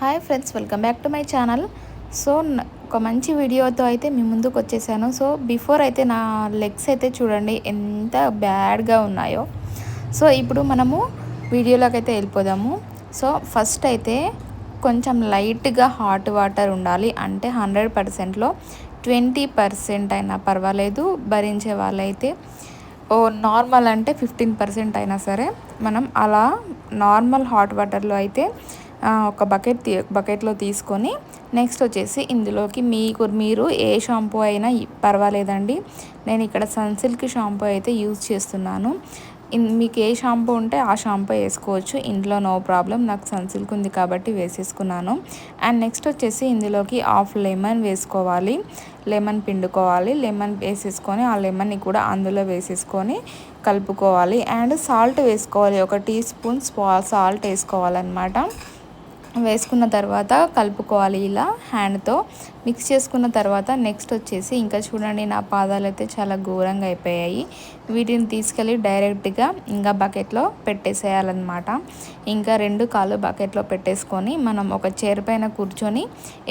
Hi friends welcome back to my channel so ఒక మంచి వీడియోతో అయితే మీ ముందుకు వచ్చేసాను. సో బిఫోర్ అయితే నా లెగ్స్ అయితే చూడండి ఎంత బ్యాడ్గా ఉన్నాయో. సో ఇప్పుడు మనము వీడియోలోకి అయితే వెళ్ళిపోదాము. సో ఫస్ట్ అయితే కొంచెం లైట్గా హాట్ వాటర్ ఉండాలి. అంటే హండ్రెడ్ పర్సెంట్లో ట్వంటీ పర్సెంట్ అయినా పర్వాలేదు. భరించే వాళ్ళైతే ఓ నార్మల్ అంటే ఫిఫ్టీన్ పర్సెంట్ అయినా సరే మనం అలా నార్మల్ హాట్ వాటర్లో అయితే ఒక బకెట్ బకెట్లో తీసుకొని నెక్స్ట్ వచ్చేసి ఇందులోకి మీకు మీరు ఏ షాంపూ అయినా పర్వాలేదండి. నేను ఇక్కడ సన్సిల్క్ షాంపూ అయితే యూజ్ చేస్తున్నాను. మీకు ఏ షాంపూ ఉంటే ఆ షాంపూ వేసుకోవచ్చు. ఇంట్లో నో ప్రాబ్లం. నాకు సన్సిల్క్ ఉంది కాబట్టి వేసేసుకున్నాను. అండ్ నెక్స్ట్ వచ్చేసి ఇందులోకి హాఫ్ లెమన్ వేసుకోవాలి. లెమన్ పిండుకోవాలి. లెమన్ వేసేసుకొని ఆ లెమన్ని కూడా అందులో వేసేసుకొని కలుపుకోవాలి. అండ్ సాల్ట్ వేసుకోవాలి. ఒక టీ స్పూన్ సాల్ట్ వేసుకోవాలన్నమాట. వేసుకున్న తర్వాత కలుపుకోవాలి ఇలా హ్యాండ్తో. మిక్స్ చేసుకున్న తర్వాత నెక్స్ట్ వచ్చేసి ఇంకా చూడండి నా పాదాలు అయితే చాలా ఘోరంగా అయిపోయాయి. వీటిని తీసుకెళ్ళి డైరెక్ట్గా ఇంకా బకెట్లో పెట్టేసేయాలన్నమాట. ఇంకా రెండు కాళ్ళు బకెట్లో పెట్టేసుకొని మనం ఒక చైర్ పైన కూర్చొని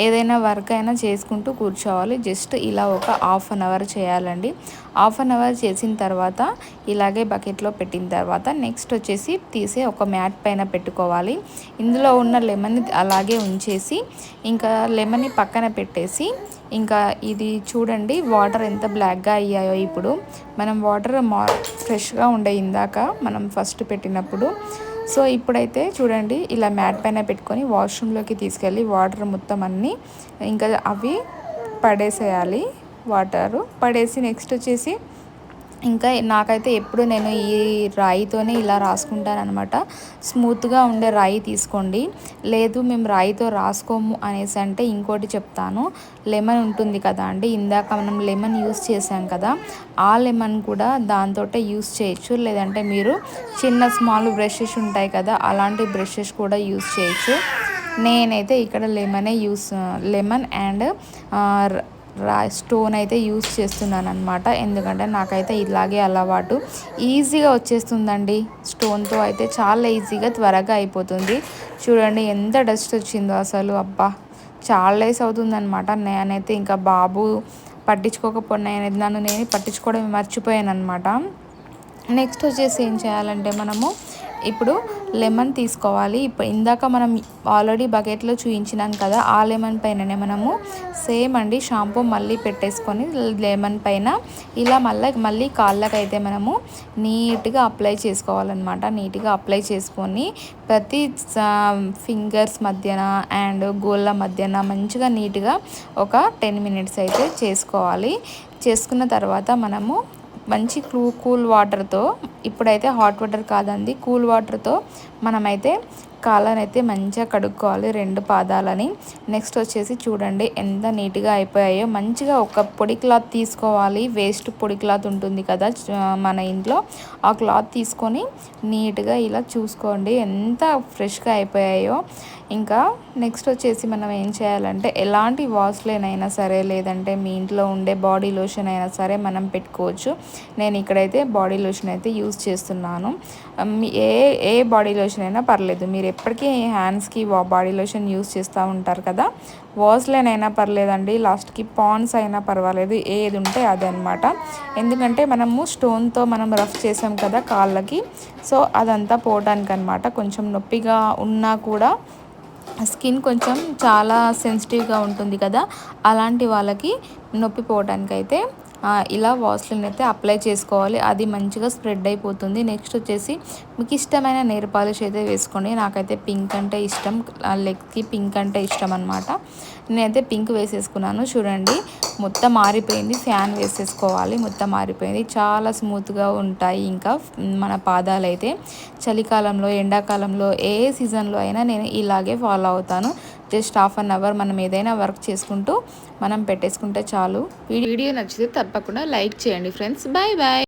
ఏదైనా వర్క్ అయినా చేసుకుంటూ కూర్చోవాలి. జస్ట్ ఇలా ఒక హాఫ్ అన్ అవర్ చేయాలండి. హాఫ్ అన్ అవర్ చేసిన తర్వాత ఇలాగే బకెట్లో పెట్టిన తర్వాత నెక్స్ట్ వచ్చేసి తీసి ఒక మ్యాట్ పైన పెట్టుకోవాలి. ఇందులో ఉన్న లెమన్ అలాగే ఉంచేసి ఇంకా లెమన్ని పక్కన పెట్టేసి ఇంకా ఇది చూడండి వాటర్ ఎంత బ్లాక్గా అయ్యాయో ఇప్పుడు. మనం వాటర్ మా ఫ్రెష్గా ఉండే ఇందాక మనం ఫస్ట్ పెట్టినప్పుడు. సో ఇప్పుడైతే చూడండి ఇలా మ్యాట్ పైన పెట్టుకొని వాష్రూమ్లోకి తీసుకెళ్ళి వాటర్ మొత్తం అన్నీ ఇంకా అవి పడేసేయాలి. వాటరు పడేసి నెక్స్ట్ వచ్చేసి ఇంకా నాకైతే ఎప్పుడు నేను ఈ రాయితోనే ఇలా రాసుకుంటాను అనమాట స్మూత్గా ఉండే రాయి తీసుకోండి. లేదు మేము రాయితో రాసుకోము అనేసి అంటే ఇంకోటి చెప్తాను. లెమన్ ఉంటుంది కదా అండి ఇందాక మనం లెమన్ యూస్ చేసాం కదా ఆ లెమన్ కూడా దాంతో యూస్ చేయొచ్చు. లేదంటే మీరు చిన్న స్మాల్ బ్రషెస్ ఉంటాయి కదా అలాంటి బ్రషెస్ కూడా యూస్ చేయొచ్చు. నేనైతే ఇక్కడ లెమనే use lemon and raw stone అయితే యూస్ చేస్తున్నాను అనమాట ఎందుకంటే నాకైతే ఇలాగే అలవాటు. ఈజీగా వచ్చేస్తుందండి. స్టోన్తో అయితే చాలా ఈజీగా త్వరగా అయిపోతుంది. చూడండి ఎంత డస్ట్ వచ్చిందో అసలు అబ్బా. చాలా డేస్ అవుతుందనమాట నేనైతే ఇంకా బాబు పట్టించుకోకపోయినా నన్ను నేను పట్టించుకోవడం మర్చిపోయాను అనమాట నెక్స్ట్ వచ్చేసి ఏం చేయాలంటే మనము ఇప్పుడు లెమన్ తీసుకోవాలి. ఇప్పుడు ఇందాక మనం ఆల్రెడీ బకెట్లో చూయించినాం కదా ఆ లెమన్ పైననే మనము సేమ్ అండి షాంపూ మళ్ళీ పెట్టేసుకొని లెమన్ పైన ఇలా మళ్ళీ మళ్ళీ కాళ్ళకైతే మనము నీట్గా అప్లై చేసుకోవాలన్నమాట. నీట్గా అప్లై చేసుకొని ప్రతి ఫింగర్స్ మధ్యన అండ్ గోళ్ళ మధ్యన మంచిగా నీట్గా ఒక టెన్ మినిట్స్ అయితే చేసుకోవాలి. చేసుకున్న తర్వాత మనము మంచి క్లూ కూల్ వాటర్తో ఇప్పుడైతే హాట్ వాటర్ కాదండి కూల్ వాటర్తో మనమైతే కాళ్ళని అయితే మంచిగా కడుక్కోవాలి రెండు పాదాలని. నెక్స్ట్ వచ్చేసి చూడండి ఎంత నీట్గా అయిపోయాయో. మంచిగా ఒక పొడి క్లాత్ తీసుకోవాలి. వేస్ట్ పొడి క్లాత్ ఉంటుంది కదా మన ఇంట్లో. ఆ క్లాత్ తీసుకొని నీట్గా ఇలా చూసుకోండి. ఎంత ఫ్రెష్గా అయిపోయాయో. ఇంకా నెక్స్ట్ వచ్చేసి మనం ఏం చేయాలంటే ఎలాంటి వాష్లైన్ అయినా సరే లేదంటే మీ ఇంట్లో ఉండే బాడీ లోషన్ అయినా సరే మనం పెట్టుకోవచ్చు. నేను ఇక్కడైతే బాడీ లోషన్ అయితే యూస్ చేస్తున్నాను. ఏ ఏ బాడీ లోషన్ అయినా పర్లేదు. మీరు ఎప్పటికీ హ్యాండ్స్కి బాడీ లోషన్ యూస్ చేస్తూ ఉంటారు కదా. వాష్లైన్ అయినా పర్లేదండి లాస్ట్కి పాన్స్ అయినా పర్వాలేదు ఏది ఉంటే అదనమాట ఎందుకంటే మనము స్టోన్తో మనం రఫ్ చేసాం కదా కాళ్ళకి సో అదంతా పోవడానికి అనమాట కొంచెం నొప్పిగా ఉన్నా కూడా స్కిన్ కొంచెం చాలా సెన్సిటివ్గా ఉంటుంది కదా. అలాంటి వాళ్ళకి నొప్పి పోవడానికైతే ఇలా వాస్లిన్ అయితే అప్లై చేసుకోవాలి. అది మంచిగా స్ప్రెడ్ అయిపోతుంది. నెక్స్ట్ వచ్చేసి మీకు ఇష్టమైన నెయిల్ పాలిష్ అయితే వేసుకోండి. నాకైతే పింక్ అంటే ఇష్టం. లెగ్కి పింక్ అంటే ఇష్టం అనమాట నేనైతే పింక్ వేసేసుకున్నాను. చూడండి మొత్తం ఆరిపోయింది ఫ్యాన్ వేసేసుకోవాలి. మొత్తం మారిపోయింది. చాలా స్మూత్గా ఉంటాయి ఇంకా మన పాదాలు అయితే చలికాలంలో ఎండాకాలంలో ఏ సీజన్లో అయినా నేను ఇలాగే ఫాలో అవుతాను. జస్ట్ హాఫ్ అన్ అవర్ మనం ఏదైనా వర్క్ చేసుకుంటూ మనం పెట్టేసుకుంటే చాలు. వీడియో నచ్చితే తప్పకుండా లైక్ చేయండి ఫ్రెండ్స్. Bye bye